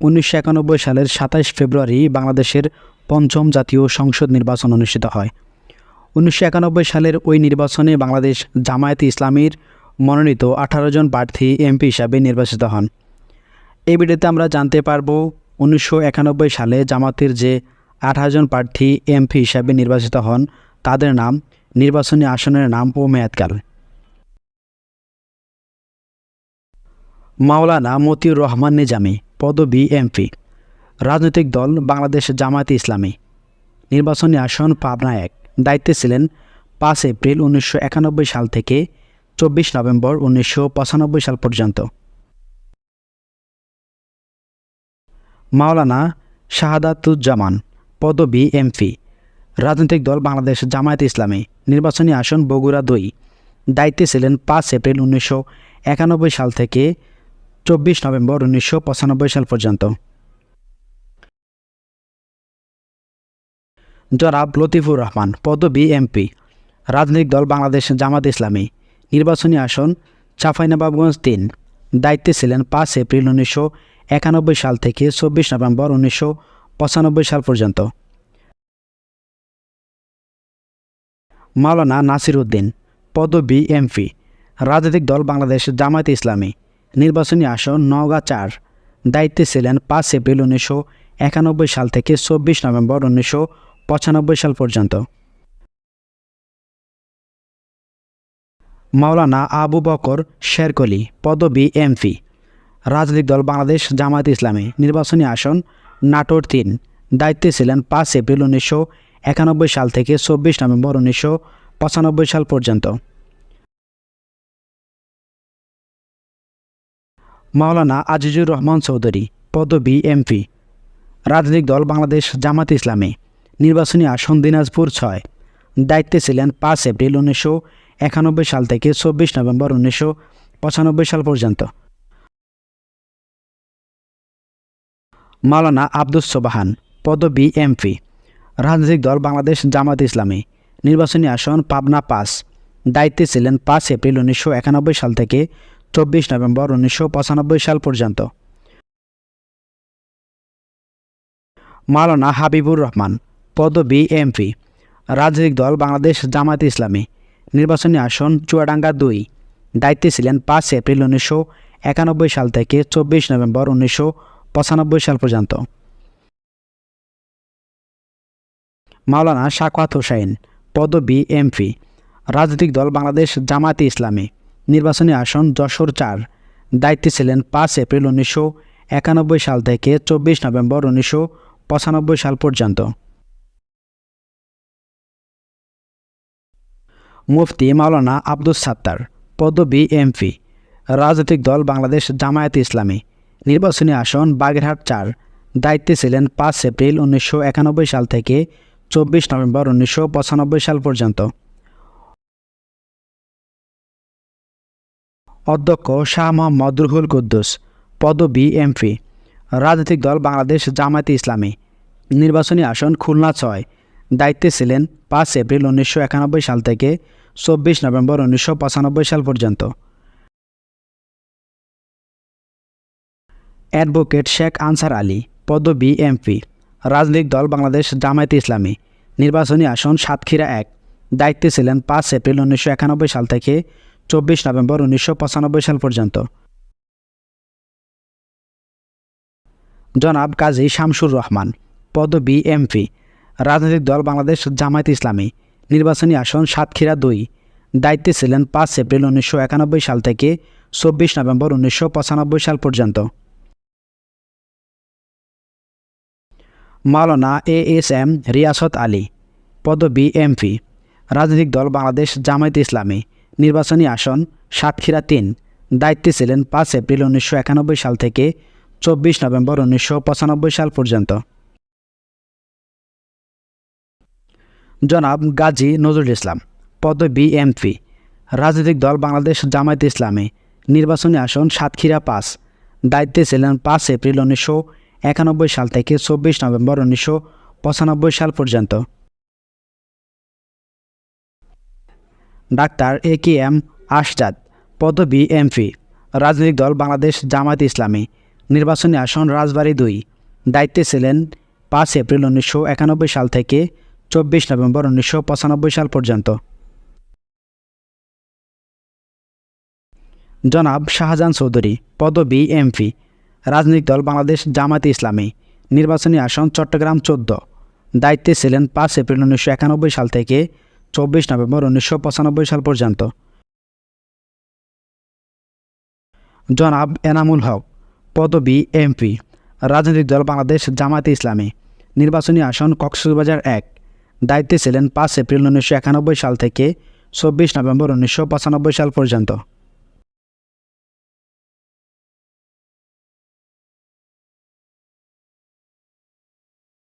উনিশশো একানব্বই সালের সাতাশ ফেব্রুয়ারি বাংলাদেশের পঞ্চম জাতীয় সংসদ নির্বাচন অনুষ্ঠিত হয়। উনিশশো একানব্বই সালের ওই নির্বাচনে বাংলাদেশ জামায়াতে ইসলামীর মনোনীত আঠারো জন প্রার্থী এমপি হিসাবে নির্বাচিত হন। এই ভিডিওতে আমরা জানতে পারব উনিশশো সালে জামাতের যে আঠারো জন প্রার্থী এমপি হিসাবে নির্বাচিত হন, তাদের নাম, নির্বাচনী আসনের নাম ও মেয়াদকাল। মাওলানা মতিউর রহমান নিজামী পদবী এমপি। রাজনৈতিক দল বাংলাদেশ জামায়াতে ইসলামী। নির্বাচনী আসন পাবনা এক। দায়িত্বে ছিলেন পাঁচ এপ্রিল উনিশশো একানব্বই সাল থেকে চব্বিশ নভেম্বর উনিশশো পঁচানব্বই সাল পর্যন্ত। মাওলানা শাহাদাতুজ্জামান, পদবী এমপি। রাজনৈতিক দল বাংলাদেশ জামায়াতে ইসলামী। নির্বাচনী আসন বগুড়া দুই। দায়িত্বে ছিলেন পাঁচ এপ্রিল উনিশশো একানব্বই সাল থেকে চব্বিশ নভেম্বর উনিশশো পঁচানব্বই সাল পর্যন্ত। জনাব লতিফুর রহমান, পদবী এমপি, রাজনৈতিক দল বাংলাদেশ জামাত ইসলামী, নির্বাচনী আসন, চাঁপাইনবাবগঞ্জ তিন, দায়িত্বে ছিলেন পাঁচ এপ্রিল উনিশশো একানব্বই সাল থেকে চব্বিশ নভেম্বর উনিশশো পঁচানব্বই সাল পর্যন্ত। মাওলানা নাসির উদ্দিন, পদবী এমপি, রাজনৈতিক দল বাংলাদেশ জামায়াতে ইসলামী নির্বাচনী আসন নওগাঁ চার। দায়িত্বে ছিলেন পাঁচ এপ্রিল উনিশশো একানব্বই সাল থেকে চব্বিশ নভেম্বর উনিশশো পঁচানব্বই সাল পর্যন্ত। মাওলানা আবু বকর শেরকলি, পদবী এমপি। রাজনৈতিক দল বাংলাদেশ জামায়াত ইসলামী। নির্বাচনী আসন নাটোর তিন। দায়িত্বে ছিলেন পাঁচ এপ্রিল উনিশশো একানব্বই সাল থেকে চব্বিশ নভেম্বর উনিশশো পঁচানব্বই সাল পর্যন্ত। মাওলানা আজিজুর রহমান চৌধুরী পদবী এমপি রাজনৈতিক দল বাংলাদেশ জামাত ইসলামী। নির্বাচনী আসন দিনাজপুর ছয়। দায়িত্বে ছিলেন পাঁচ এপ্রিল উনিশশো একানব্বই সাল থেকে চব্বিশ নভেম্বর উনিশশো পঁচানব্বই সাল পর্যন্ত। মাওলানা আব্দুস সোবাহান পদবী এমপি রাজনৈতিক দল বাংলাদেশ জামাত ইসলামী। নির্বাচনী আসন পাবনা পাঁচ। দায়িত্বে ছিলেন পাঁচ এপ্রিল উনিশশো একানব্বই সাল থেকে চব্বিশ নভেম্বর উনিশশো পঁচানব্বই সাল পর্যন্ত। মাওলানা হাবিবুর রহমান, পদবী এমপি, রাজনৈতিক দল বাংলাদেশ জামায়াতে ইসলামী, নির্বাচনী আসন চুয়াডাঙ্গা দুই। দায়িত্বে ছিলেন পাঁচ এপ্রিল উনিশশো একানব্বই সাল থেকে চব্বিশ নভেম্বর উনিশশো পঁচানব্বই সাল পর্যন্ত। মাওলানা শাকওয়াত হোসাইন পদবী এমপি, রাজনৈতিক দল বাংলাদেশ জামায়াতে ইসলামী নির্বাচনী আসন যশোর চার। দায়িত্বে ছিলেন পাঁচ এপ্রিল উনিশশো একানব্বই সাল থেকে চব্বিশ নভেম্বর উনিশশো পঁচানব্বই সাল পর্যন্ত। মুফতি মাওলানা আব্দুস সাত্তার, পদবী এমপি, রাজনৈতিক দল বাংলাদেশ জামায়াতে ইসলামী। নির্বাচনী আসন বাগেরহাট চার। দায়িত্বে ছিলেন পাঁচ এপ্রিল উনিশশো একানব্বই সাল থেকে চব্বিশ নভেম্বর উনিশশো পঁচানব্বই সাল পর্যন্ত। অধ্যক্ষ শাহ মোহাম্মদ রুহুল কুদ্দুস, পদবী এমপি, রাজনৈতিক দল বাংলাদেশ জামায়াতে ইসলামী। নির্বাচনী আসন খুলনা ছয়। দায়িত্বে ছিলেন পাঁচ এপ্রিল উনিশশো একানব্বই সাল থেকে চব্বিশ নভেম্বর উনিশশো পঁচানব্বই সাল পর্যন্ত। অ্যাডভোকেট শেখ আনসার আলী, পদবি এমপি, রাজনৈতিক দল বাংলাদেশ জামায়াতে ইসলামী। নির্বাচনী আসন সাতক্ষীরা এক। দায়িত্বে ছিলেন পাঁচ এপ্রিল উনিশশো একানব্বই সাল থেকে চব্বিশ নভেম্বর উনিশশো পঁচানব্বই সাল পর্যন্ত। জনাব কাজী শামসুর রহমান, পদবী এমপি, রাজনৈতিক দল বাংলাদেশ জামায়াত ইসলামী, নির্বাচনী আসন সাতক্ষীরা দুই, দায়িত্বে ছিলেন পাঁচ এপ্রিল উনিশশো একানব্বই সাল থেকে চব্বিশ নভেম্বর উনিশশো পঁচানব্বই সাল পর্যন্ত। মাওলানা A S M Riyasat Ali, পদবী এমপি, রাজনৈতিক দল বাংলাদেশ জামায়াত ইসলামী নির্বাচনী আসন সাতক্ষীরা তিন। দায়িত্বে ছিলেন পাঁচ এপ্রিল উনিশশো একানব্বই সাল থেকে চব্বিশ নভেম্বর উনিশশো পঁচানব্বই সাল পর্যন্ত। জনাব গাজী নজরুল ইসলাম পদবী এমপি রাজনৈতিক দল বাংলাদেশ জামায়াত ইসলামী। নির্বাচনী আসন সাতক্ষীরা পাঁচ। দায়িত্বে ছিলেন পাঁচ এপ্রিল উনিশশো একানব্বই সাল থেকে চব্বিশ নভেম্বর উনিশশো পঁচানব্বই সাল পর্যন্ত। ডাক্তার এ কে এম আশজাদ পদবী এমপি রাজনৈতিক দল বাংলাদেশ জামায়াত ইসলামী, নির্বাচনী আসন রাজবাড়ী দুই। দায়িত্বে ছিলেন পাঁচ এপ্রিল উনিশশো একানব্বই সাল থেকে চব্বিশ নভেম্বর উনিশশো পঁচানব্বই সাল পর্যন্ত। জনাব শাহজাহান চৌধুরী, পদবি এমপি রাজনৈতিক দল বাংলাদেশ জামায়াতে ইসলামী, নির্বাচনী আসন চট্টগ্রাম চোদ্দ। দায়িত্বে ছিলেন পাঁচ এপ্রিল উনিশশো একানব্বই সাল থেকে চব্বিশ নভেম্বর উনিশশো পঁচানব্বই সাল পর্যন্ত। জনাব এনামুল হক, পদবি, এমপি, রাজনৈতিক দল বাংলাদেশ জামায়াতে ইসলামী, নির্বাচনী আসন কক্সবাজার এক। দায়িত্বে ছিলেন পাঁচ এপ্রিল উনিশশো একানব্বই সাল থেকে চব্বিশ নভেম্বর উনিশশো পঁচানব্বই সাল পর্যন্ত।